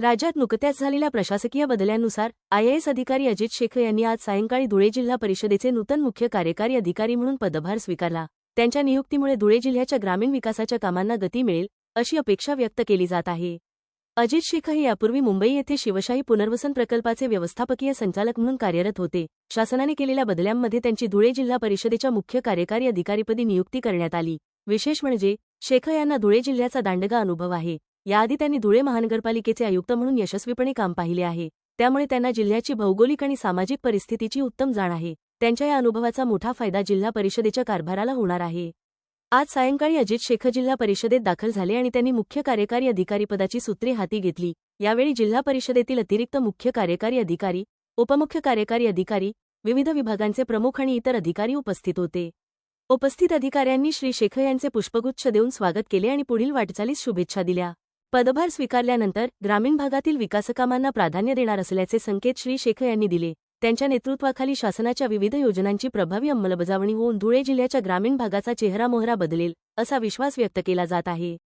राज्यात नुकत्याच झालेल्या प्रशासकीय बदल्यांनुसार आयएएस अधिकारी अजित शेख यांनी आज सायंकाळी धुळे जिल्हा परिषदेचे नूतन मुख्य कार्यकारी अधिकारी म्हणून पदभार स्वीकारला. त्यांच्या नियुक्तीमुळे धुळे जिल्ह्याच्या ग्रामीण विकासाच्या कामांना गती मिळेल अशी अपेक्षा व्यक्त केली जात आहे. अजित शेख हे यापूर्वी मुंबई येथे शिवशाही पुनर्वसन प्रकल्पाचे व्यवस्थापकीय संचालक म्हणून कार्यरत होते. शासनाने केलेल्या बदल्यांमध्ये त्यांची धुळे जिल्हा परिषदेच्या मुख्य कार्यकारी अधिकारीपदी नियुक्ती करण्यात आली. विशेष म्हणजे शेख यांना धुळे जिल्ह्याचा दांडगा अनुभव आहे. याआधी त्यांनी धुळे महानगरपालिकेचे आयुक्त म्हणून यशस्वीपणे काम पाहिले आहे. त्यामुळे त्यांना जिल्ह्याची भौगोलिक आणि सामाजिक परिस्थितीची उत्तम जाण आहे. त्यांच्या या अनुभवाचा मोठा फायदा जिल्हा परिषदेच्या कारभाराला होणार आहे. आज सायंकाळी अजित शेख जिल्हा परिषदेत दाखल झाले आणि त्यांनी मुख्य कार्यकारी अधिकारीपदाची सूत्रे हाती घेतली. यावेळी जिल्हा परिषदेतील अतिरिक्त मुख्य कार्यकारी अधिकारी उपमुख्य कार्यकारी अधिकारी विविध विभागांचे प्रमुख आणि इतर अधिकारी उपस्थित होते. उपस्थित अधिकाऱ्यांनी श्री शेख यांचे पुष्पगुच्छ देऊन स्वागत केले आणि पुढील वाटचालीस शुभेच्छा दिल्या. पदभार स्वीकारल्यानंतर ग्रामीण भागातील विकासकामांना प्राधान्य देणार असल्याचे संकेत श्री शेख यांनी दिले. त्यांच्या नेतृत्वाखाली शासनाच्या विविध योजनांची प्रभावी अंमलबजावणी होऊन धुळे जिल्ह्याच्या ग्रामीण भागाचा चेहरा मोहरा बदलेल असा विश्वास व्यक्त केला जात आहे.